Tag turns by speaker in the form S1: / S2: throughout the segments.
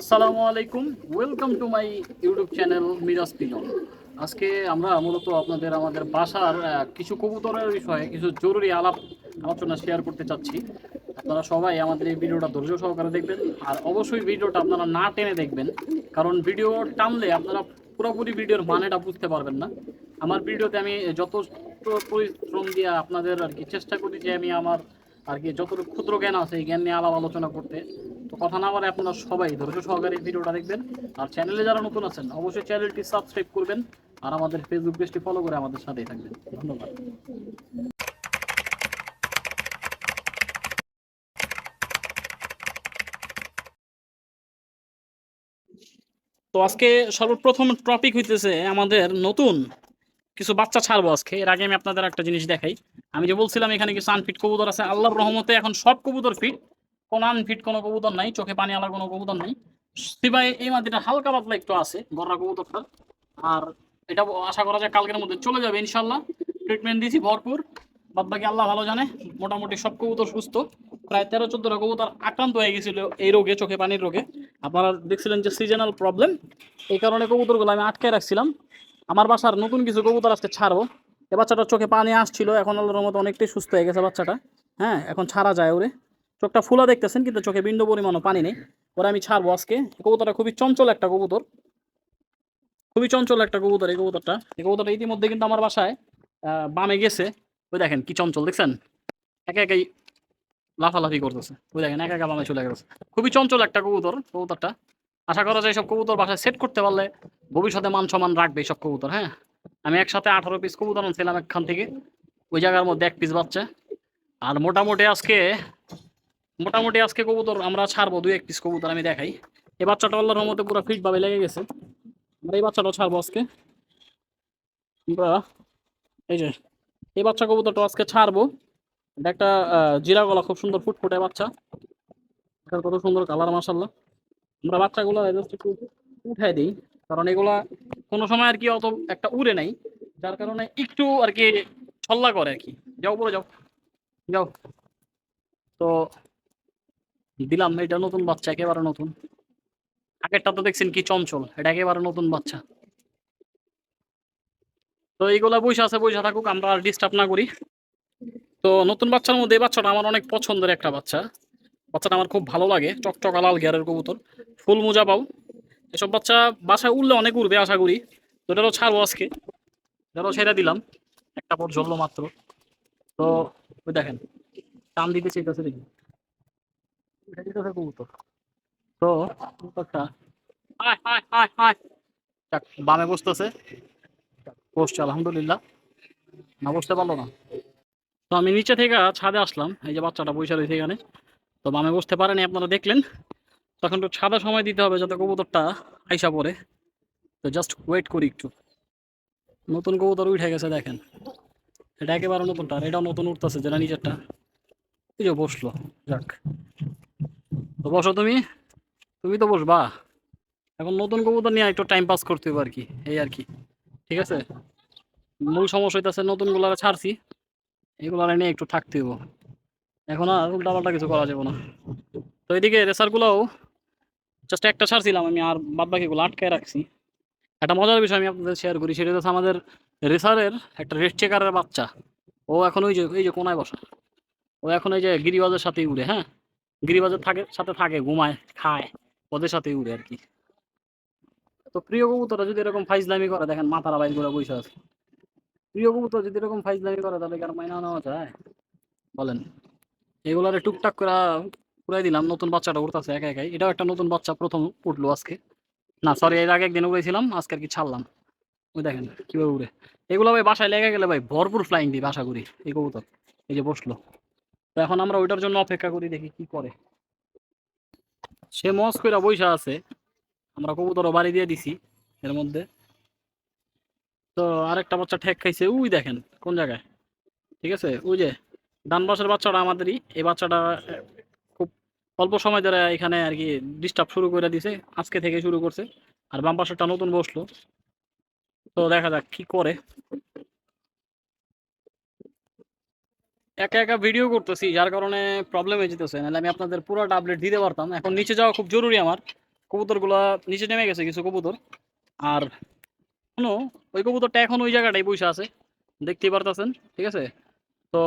S1: আসসালামু আলাইকুম। Welcome to my YouTube channel Miraj pigeon আজকে আমরা মূলত আপনাদের, আমাদের বাসার কিছু কবুতরের বিষয়ে কিছু জরুরি আলাপ আলোচনা শেয়ার করতে চাচ্ছি। আপনারা সবাই আমাদের এই ভিডিওটা ধৈর্য সহকারে দেখবেন। আর অবশ্যই ভিডিওটা আপনারা না টেনে দেখবেন, কারণ ভিডিও টানলে আপনারা পুরোপুরি ভিডিওর মানেটা বুঝতে পারবেন না। আমার ভিডিওতে আমি যত পরিশ্রম দিয়ে আপনাদের আর কি চেষ্টা করি যে আমি আমার আর কি যতটুকু ক্ষুদ্র জ্ঞান আছে, এই জ্ঞান নিয়ে আলাপ আলোচনা করতে। তো কথা না বলে আপনারা সবাই ধৈর্য সহকারে ভিডিওটা দেখবেন। আর চ্যানেলে যারা নতুন আছেন, অবশ্যই চ্যানেলটি সাবস্ক্রাইব করবেন আর আমাদের ফেসবুক পেজটি ফলো করে আমাদের সাথেই থাকবেন। ধন্যবাদ। তো আজকে সর্বপ্রথম টপিক হইতেছে আমাদের নতুন কিছু বাচ্চা ছাড়বো আজকে। এর আগে আমি আপনাদের একটা জিনিস দেখাই। আমি যে বলছিলাম, এখানে কিছু আনফিট কবুতর আছে। আল্লাহর রহমতে এখন সব কবুতর ফিট কোনো আনফিট কোনো কবুতর নাই, চোখে পানি আলার কোনো কবুতর নাই। সিবাই এই মাটিটা হালকা পাতলা একটু আছে, গররা কবুতরটা। আর এটা আশা করা যায় কালকের মধ্যে চলে যাবে ইনশাল্লাহ ট্রিটমেন্ট দিয়েছি ভরপুর। বাদ বাকি আল্লাহ ভালো জানে, মোটামুটি সব কবুতর সুস্থ। প্রায় তেরো চোদ্দটা কবুতর আক্রান্ত হয়ে গেছিল এই রোগে, চোখে পানির রোগে। আপনারা দেখছিলেন যে সিজনাল প্রবলেম এই কারণে কবুতরগুলো আমি আটকে রাখছিলাম। আমার বাসার নতুন কিছু কবুতর আজকে ছাড়বো এ বাচ্চাটার চোখে পানি আসছিল, এখন আল্লাহর মতো অনেকটাই সুস্থ হয়ে গেছে বাচ্চাটা। হ্যাঁ এখন ছাড়া যায় ওরে। চোখটা ফুলা দেখতেছেন, কিন্তু চোখে বিন্দু পরিমাণও পানি নেই। ওরা আমি ছাড়বো আজকে। কবুতরটা খুবই চঞ্চল একটা কবুতর। খুবই চঞ্চল একটা কবুতর এই কবুতরটা। এই কবুতরটা ইতিমধ্যে কিন্তু আমার বাসায় বামে গেছে। ওই দেখেন কি চঞ্চল, দেখছেন? একা একাই লাফালাফি করতেছে। ওই দেখেন, একা একা বামে চলে গেছে। খুবই চঞ্চল একটা কবুতর কবুতরটা। আশা করা যায় সব কবুতর বাসায় সেট করতে পারলে ভবিষ্যতে মান সমান রাখবে সব কবুতর হ্যাঁ? আমি একসাথে আঠারো পিস কবুতর আনছিলাম একখান থেকে। ওই জায়গার মধ্যে এক পিস বাচ্চা। আর মোটামুটি আজকে মোটামুটি আজকে কবুতর আমরা ছাড়বো দুই এক পিস কবুতর আমি দেখাই। এই বাচ্চাটা আল্লাহর মধ্যে পুরো ফিট ভাবে লেগে গেছে। আমরা এই বাচ্চাটাও ছাড়বো আজকে। আমরা এই যে, এই বাচ্চা কবুতরটা আজকে ছাড়বো। এটা একটা জিরা গলা খুব সুন্দর ফুটফুটে বাচ্চা। এটার কত সুন্দর কালার মাসাল্লাহ আমরা বাচ্চাগুলো জাস্ট একটু উঠাই দিই, কারণ এগুলা কোনো সময় আর কি অত একটা উড়ে নাই। যার কারণে একটু আর কি ছল্লা করে আর কি। যাও পরে যাও। যাও। তো দিলাম, এটা নতুন বাচ্চা, একেবারে নতুন। আগেরটা তো দেখছেন কি চঞ্চল, এটা একেবারে নতুন বাচ্চা। তো এইগুলা বৈশা আছে বৈশা থাকুক, আমরা আর ডিস্টার্ব না করি। তো নতুন বাচ্চার মধ্যে এই বাচ্চাটা আমার অনেক পছন্দের একটা বাচ্চা। বাচ্চাটা আমার খুব ভালো লাগে, চকচকা লাল গিয়ারের কবুতর, ফুল মোজা পাও এসব বাচ্চা বাসায় উঠলে অনেক উঠবে আশা করি। তো এটারও ছাড়বো আজকে। এটারও ছেড়ে দিলাম, একটা পর জ্বললো মাত্র। তো ওই দেখেন, টান দিতে চাইতেছে দেখি। দিতেছে কবুতর তো কবুতরটা বামে বসতেছে বসছে আলহামদুলিল্লাহ না বসতে পারল না তো আমি নিচে থেকে ছাদে আসলাম এই যে বাচ্চাটা বসে রয়েছে এখানে। তো বামে বসতে পারেনি আপনারা দেখলেন। তখন একটু ছাদে সময় দিতে হবে যাতে কবুতরটা আইসা পড়ে। তো জাস্ট ওয়েট করি একটু। নতুন কবুতর উঠে গেছে দেখেন। এটা একেবারে নতুনটা আর এটাও নতুন উঠতেছে যেটা নিচেরটা যে বসল, যাক। তো বসো তুমি তুমি তো বসবা। এখন নতুন কবুতর নিয়ে একটু টাইম পাস করতে হবে আর কি, এই আর কি, ঠিক আছে? মূল সমস্যা হইতেছে নতুনগুলো ছাড়ছি এগুলো নিয়ে একটু থাকতে হইব। এখন আর উল্টাপাল্টা কিছু করা যাবে না। তো এদিকে রেসারগুলোও জাস্ট একটা ছাড়ছিলাম, আমি আর বাদ বাকিগুলো আটকায় রাখছি। একটা মজার বিষয় আমি আপনাদের শেয়ার করি, সেটা হচ্ছে আমাদের রেসারের একটা রেড চেকারের বাচ্চা। ও এখন ওই যে, এই যে কোনায় বসা। ও এখন এই যে গিরিবাজের সাথেই উড়ে হ্যাঁ? গিরিবাজের থাকে, সাথে থাকে, ঘুমায়, খায়, ওদের সাথেই উড়ে আর কি। তো প্রিয় কবুতরা যদি এরকম ফাইজলামি করে, দেখেন মাথারা বাইর করে বসে আছে। প্রিয় কবুতর যদি এরকম ফাইজলামি করে, তাহলে আর মাইনা নেওয়া যায়? বলেন। এগুলারে টুকটাক করে উড়াই দিলাম, নতুন বাচ্চাটা উঠতেছে একা একাই। এটাও একটা নতুন বাচ্চা প্রথম উঠল আজকে। না সরি এর আগে একদিন উড়েছিলাম, আজকে আর কি ছাড়লাম। ওই দেখেন কীভাবে উড়ে। এগুলো ভাই বাসায় লেগে গেলে ভাই ভরপুর ফ্লাইং দিই বাসা করি, এই কবুতর। এই যে বসল। তো এখন আমরা ওইটার জন্য অপেক্ষা করি, দেখি কি করে। সে মস কইরা বইসা আছে, আমরা কবুতরও বাড়ি দিয়ে দিছি এর মধ্যে। তো আরেকটা বাচ্চা ঠেক খাইছে, উই দেখেন কোন জায়গায়। ঠিক আছে, ওই যে ডান পাশের বাচ্চাটা আমাদেরই, এই বাচ্চাটা খুব অল্প সময় ধরে এখানে আর কি ডিস্টার্ব শুরু করে দিছে, আজকে থেকে শুরু করছে। আর বাম নতুন বসল। তো দেখা যাক কি করে। একা একা ভিডিও করতেছি, যার কারণে প্রবলেম হয়ে যেতেছে। নাহলে আমি আপনাদের পুরোটা আপডেট দিতে পারতাম। এখন নিচে যাওয়া খুব জরুরি আমার। কবুতরগুলো নিচে নেমে গেছে কিছু কবুতর। আর শোনো, ওই কবুতরটা এখন ওই জায়গাটাই বসে আছে। দেখতেই পারতেছেন, ঠিক আছে? তো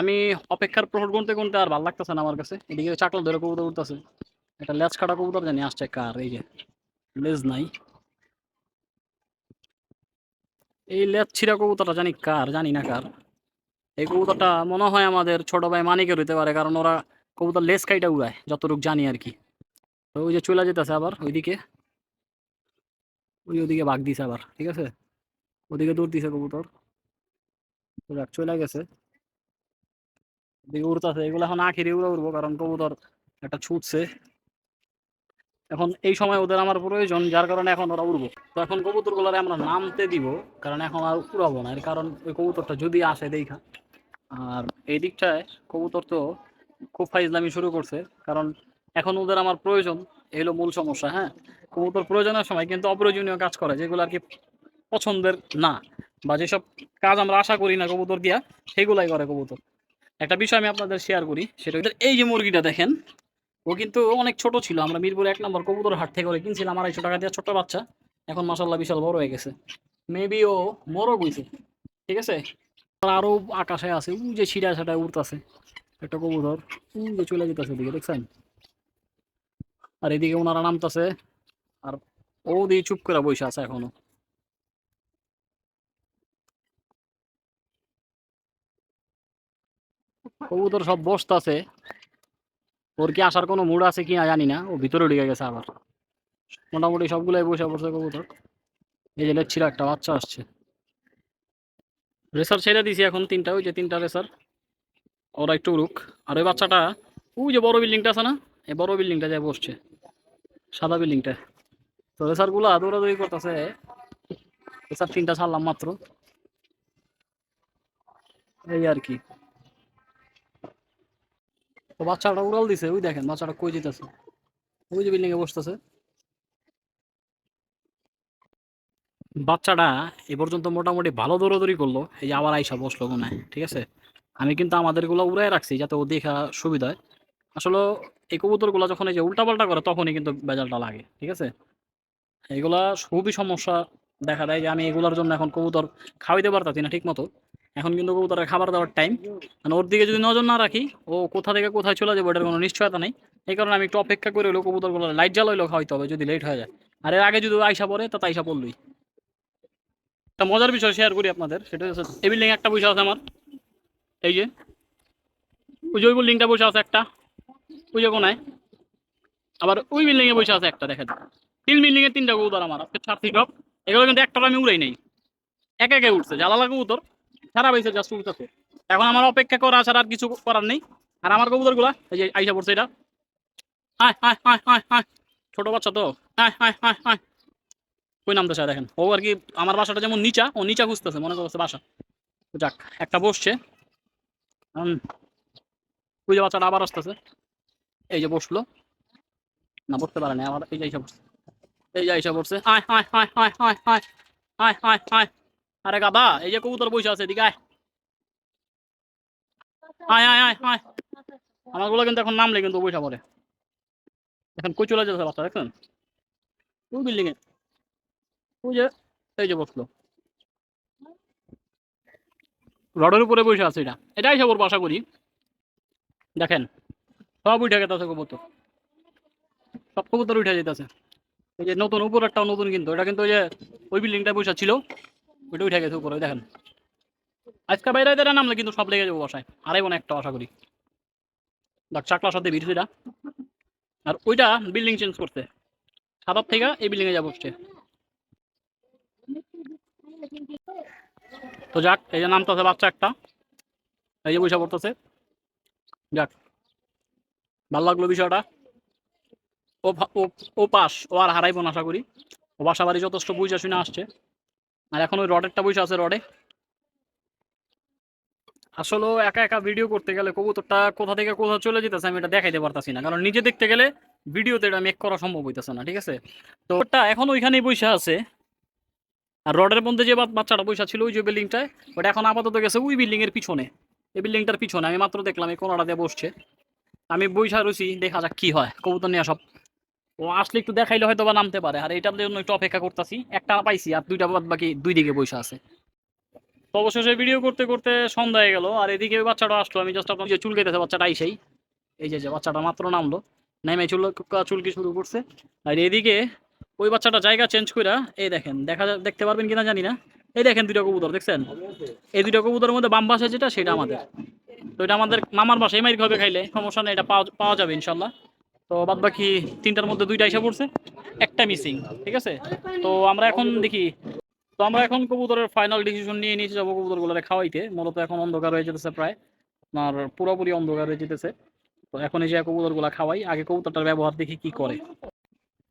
S1: আমি অপেক্ষার প্রহর গুনতে গুনতে আর ভালো লাগতেছে না আমার কাছে। এদিকে চাকলা ধরে কবুতর উঠতেছে। একটা লেজ কাটা কবুতর জানি, আসছে কার, এই যে লেজ নাই। এই লেজ ছিঁড়া কবুতরটা জানি কার, জানি না কার। এই কবুতরটা মনে হয় আমাদের ছোট ভাই মানিকের হইতে পারে, কারণ ওরা কবুতর লেস কাইটা উড়ায়, যতটুকু জানি আর কি। ওই যে চলে যেতেছে আবার ওইদিকে। ওই ওদিকে ভাগ দিছে আবার, ঠিক আছে? ওদিকে দৌড় দিছে কবুতর। চলে গেছে। ওদিকে উড়তেছে, এগুলো এখন আখিরে উড়ে উড়বো, কারণ কবুতর একটা ছুটছে। এখন এই সময় ওদের আমার প্রয়োজন, যার কারণে এখন ওরা উড়বো। তো এখন কবুতরগুলোরে আমরা নামতে দিব, কারণ এখন আর উড়াবো না। এর কারণ ওই কবুতরটা যদি আসে দেখা। আর এই দিকটায় কবুতর তো খুব ফাইজলামি শুরু করছে, কারণ এখন ওদের আমার প্রয়োজন হলো মূল সমস্যা হ্যাঁ? কবুতর প্রয়োজনের সময় কিন্তু অপ্রয়োজনীয় কাজ করে, যেগুলো আর কি পছন্দের না, বা যেসব কাজ আমরা আশা করি না কবুতর দিয়া, সেগুলাই করে কবুতর। একটা বিষয় আমি আপনাদের শেয়ার করি, সেটা এই যে মুরগিটা দেখেন, ও কিন্তু অনেক ছোট ছিল, আমরা মিরপুর এক নম্বর কবুতর হাট থেকে করে কিনছিলাম, আড়াইশো টাকা দিয়ে ছোট বাচ্চা, এখন মাসাল্লাহ বিশাল বড় হয়ে গেছে। মেবি ও মরও গইছে ঠিক আছে? আর আকাশে আছে। উ যে ছাটা উড়তাছে। একটা কবুতর। উ যে চলে যেতেছে দিকে দেখছেন? আর এদিকে ওনারা নামতাছে। আর ও দিয়ে চুপ করে বসে আছে এখনও। কবুতর সব বসতাছে। ওর কি আসার কোনো মুড আছে কি না জানি না। ও ভিতরে ঢুকে গেছে আবার। মোটামুটি সবগুলাই বসে পড়ছে কবুতর। এই যে ছিল একটা বাচ্চা আসছে। রেসার ছেড়ে দিছি এখন তিনটা, ওই যে তিনটা রেসার। ওরা একটু উড়ুক। আর ওই বাচ্চাটা, ওই যে বড় বিল্ডিংটা আছে না, এই বড় বিল্ডিংটা যায় বসছে, সাদা বিল্ডিংটা তো রেসারগুলো দৌড়াদৌড়ি করতেছে। রেসার তিনটা ছাড়লাম মাত্র। এই আর কি। তো বাচ্চাটা উড়াল দিছে, ওই দেখেন বাচ্চাটা কই যেতেছে। ওই যে বিল্ডিং এ বসতেছে। বাচ্চাটা এ পর্যন্ত মোটামুটি ভালো দৌড়াদৌড়ি করল, এই যে আবার আইসা বসল হয়, ঠিক আছে? আমি কিন্তু আমাদেরগুলো উড়াই রাখছি যাতে ও দেখা সুবিধা হয়। আসলে এই কবুতরগুলো যখন এই যে উল্টাপাল্টা করে, তখনই কিন্তু বেজালটা লাগে, ঠিক আছে? এগুলা খুবই সমস্যা দেখা দেয় যে আমি এগুলোর জন্য এখন কবুতর খাওয়াইতে পারতাছি না ঠিক মতো এখন কিন্তু কবুতরের খাবার দেওয়ার টাইম মানে ওর দিকে যদি নজর না রাখি, ও কোথা থেকে কোথায় চলে যাবে এটার কোনো নিশ্চয়তা নেই। এই কারণে আমি একটু অপেক্ষা করে হলো কবুতরগুলো লাইট জ্বালাইলেও খাওয়াইতে হবে যদি লেট হয়ে যায়। আর এর আগে যদি আইসা পড়ে, তা আইসা পড়লই। একটা মজার বিষয় শেয়ার করি আপনাদের, সেটা হচ্ছে এই বিল্ডিং একটা বসে আছে আমার। এই যে, ওই যে ওই বিল্ডিংটা বসে আছে একটা, ওই যে কোনায়। আবার ওই বিল্ডিংয়ে বসে আছে একটা দেখা যায় তিন বিল্ডিংয়ে তিনটা কবুতর আমার, আজকে চার থেকে এগুলো কিন্তু একটা আমি উড়াই নেই। একে একে উঠছে জ্বালালা কবুতর, সারা বাইসে জাস্ট উঠতেছে এখন আমার অপেক্ষা করা ছাড়া আর কিছু করার নেই। আর আমার কবুতরগুলা এই যে আইসা পড়ছে এটা। আয় আয় আয় আয় আয়। ছোট বাচ্চা তো। আয় আয় আয় আয়। কই নামতেছে দেখেন? ও আর কি আমার বাসাটা যেমন নিচা, ও নিচা খুঁজতেছে, মনে করছে বাসা। যাক, একটা বসছে। ওই যে বাচ্চাটা আবার আসতেছে। এই যে বসল। না, বসতে পারে না আবার এই যে আইসা পড়ছে এই যে আয় আয় আরে গাদা এই যে কবুতর বসে আছে, এদিকে আয়। আয় আয় আয় আয়। আমারগুলো কিন্তু এখন নামলে কিন্তু বৈশা পড়ে। এখন কই চলে যাচ্ছে বাচ্চা, দেখছেন? ওই বিল্ডিং এ ওই যে এই যে বসল। রডের উপরে বসে আছে এটা। এটাই সব বাসা করি। দেখেন, সব উঠে গেছে কবুতর। সব কবুতর উঠে যেতেছে এই যে নতুন উপরেরটাও নতুন কিন্তু। এটা কিন্তু ওই যে, ওই বিল্ডিংটা বসে ছিল। ওইটা উঠে গেছে উপরে, দেখেন। আজকে বাইরে এটা নামলে কিন্তু সব লেগে যাব বাসায়। আড়াই বোন একটা আশা করি। দেখ চাকলার সাথে ভিড় সেটা আর ওইটা বিল্ডিং চেঞ্জ করছে। সাদার থেকে এই বিল্ডিংয়ে এ। যা তো যাক, এই যে নামতেছে বাচ্চা একটা। এই যে বৈশা পড়তেছে। যাক, ভালো লাগল বিষয়টা। ও ও পাস, ও আর হারাইবো না আশা করি। ও বাসা বাড়ি যথেষ্ট বুঝা শুনে আসছে। আর এখন ওই রডেরটা বসে আছে রডে। আসলে একা একা ভিডিও করতে গেলে কবুতরটা কোথা থেকে কোথাও চলে যেতেছে আমি এটা দেখাইতে পারতাছি না। কারণ নিজে দেখতে গেলে ভিডিওতে এটা মেক করা সম্ভব হইতেছে না, ঠিক আছে? তো ওটা এখন ওইখানেই বসে আছে। আর রডের মধ্যে যে বাচ্চাটা বসে ছিল, ওই যে বিল্ডিংটায় ওটা এখন আপাতত গেছে ওই বিল্ডিং এর পিছনে। এই বিল্ডিংটার পিছনে, আমি মাত্র দেখলাম এই কোনাটা দিয়ে বসছে। আমি বইসা রয়েছি দেখা যাক কি হয়। কবুতর নিয়ে সব ও আসলে একটু দেখাইলে হয়তো বা নামতে পারে। আর এটার জন্য একটু অপেক্ষা করতেছি। একটা পাইছি, আর দুইটা বাদ বাকি দুই দিকে বসে আছে। তো অবশেষে ভিডিও করতে করতে সন্ধ্যা হয়ে গেল। আর এদিকে বাচ্চাটা আসলো। আমি জাস্ট আপনার যে চুল কেটেছে বাচ্চাটা, আইসেই। এই যে বাচ্চাটা মাত্র নামলো। নেমে চুল চুলকি শুরু করছে। আর এদিকে ওই বাচ্চাটা জায়গা চেঞ্জ করে এই দেখেন, দেখা দেখতে পারবেন কিনা জানি না। এই দেখেন দুইটা কবুতর, দেখছেন? এই দুইটা কবুতরের মধ্যে বাম বাসা যেটা, সেটা আমাদের। তো এটা আমাদের মামার বাসায় মাইর হবে খাইলে, সমস্যা নেই, এটা পাওয়া পাওয়া যাবে ইনশাল্লাহ। তো বাদ বাকি তিনটার মধ্যে দুইটা এসে পড়ছে, একটা মিসিং ঠিক আছে? তো আমরা এখন দেখি, তো আমরা এখন কবুতরের ফাইনাল ডিসিশন নিয়ে নিয়েছি যাব কবুতরগুলোরে খাওয়াইতে। মূলত এখন অন্ধকার হয়ে যেতেছে প্রায়, আপনার পুরোপুরি অন্ধকার হয়ে যেতেছে। তো এখন এই যে কবুতরগুলো খাওয়াই, আগে কবুতরটার ব্যবহার দেখি কি করে।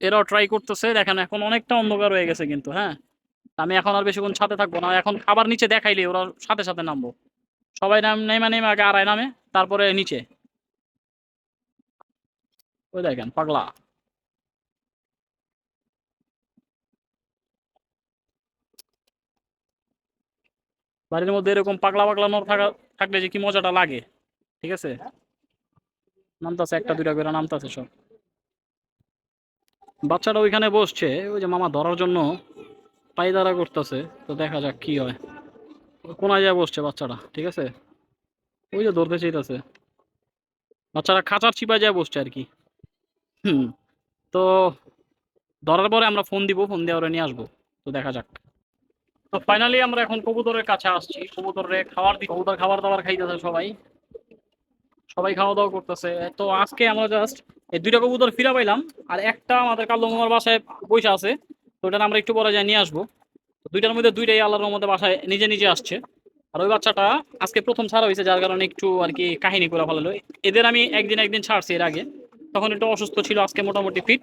S1: এরাও ট্রাই করতেছে, দেখেন এখন অনেকটা অন্ধকার হয়ে গেছে কিন্তু হ্যাঁ? আমি এখন আর বেশিক্ষণ সাথে থাকব না, এখন খাবার নিচে দেখাইলে ওরা সাথে সাথে নামবো। সবাই নাম নেমে নেমে আগে আড়াই নামে, তারপরে নিচে। ওই দেখেন, পাগলা। বাড়ির মধ্যে এরকম পাগলা পাগলা নর থাকা থাকলে যে কি মজাটা লাগে, ঠিক আছে? নামতাছে, একটা, দুইটা করে নামতাছে সব। বাচ্চাটা ওইখানে বসছে, ওই যে মামা ধরার জন্য পায়দারা করতেছে, তো দেখা যাক কি হয়। কোনায় যায় বসছে বাচ্চাটা ঠিক আছে? ওই যে ধরতে চাইতেছে। বাচ্চারা খাঁচার চিপায় যায় বসছে আর কি। হুম, তো ধরার পরে আমরা ফোন দিব, ফোন দিয়ে নিয়ে আসব, তো দেখা যাক। তো ফাইনালি আমরা এখন কবুতরের কাছে আসছি, কবুতরে খাবার দি, কবুতর খাবার দাবার খাইতেছে সবাই। সবাই খাওয়া দাওয়া করতেছে। তো আজকে আমরা জাস্ট এই দুইটা কবুতর ফিরা পাইলাম, আর একটা আমাদের কালো মামার বাসায় পয়সা আছে, তো ওটা আমরা একটু পরে যাই, নিয়ে আসব। দুইটার মধ্যে দুইটাই আল্লাহর মধ্যে বাসায় নিজে নিজে আসছে। আর ওই বাচ্চাটা আজকে প্রথম ছাড়া হয়েছে, যার কারণে একটু আর কি কাহিনী করে ভালো এদের আমি একদিন একদিন ছাড়ছি এর আগে। তখন একটু অসুস্থ ছিল, আজকে মোটামুটি ফিট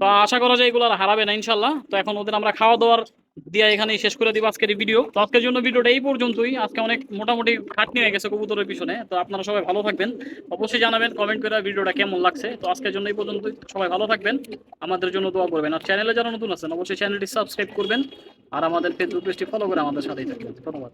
S1: তো আশা করা যায় এগুলো আর হারাবে না ইনশাল্লাহ তো এখন ওদের আমরা খাওয়া দাওয়ার দিয়ে এখানেই শেষ করে দিব আজকের ভিডিও তো আজকের জন্য ভিডিওটা এই পর্যন্তই। আজকে অনেক মোটামুটি খাটনি হয়ে গেছে কবুতরের পিছনে। তো আপনারা সবাই ভালো থাকবেন। অবশ্যই জানাবেন কমেন্ট করে ভিডিওটা কেমন লাগছে। তো আজকের জন্য এই পর্যন্তই। সবাই ভালো থাকবেন। আমাদের জন্য দোয়া করবেন। আর চ্যানেলে যারা নতুন আছেন, অবশ্যই চ্যানেলটি সাবস্ক্রাইব করবেন। আর আমাদের ফেসবুক পেজটি ফলো করে আমাদের সাথেই থাকবেন। ধন্যবাদ।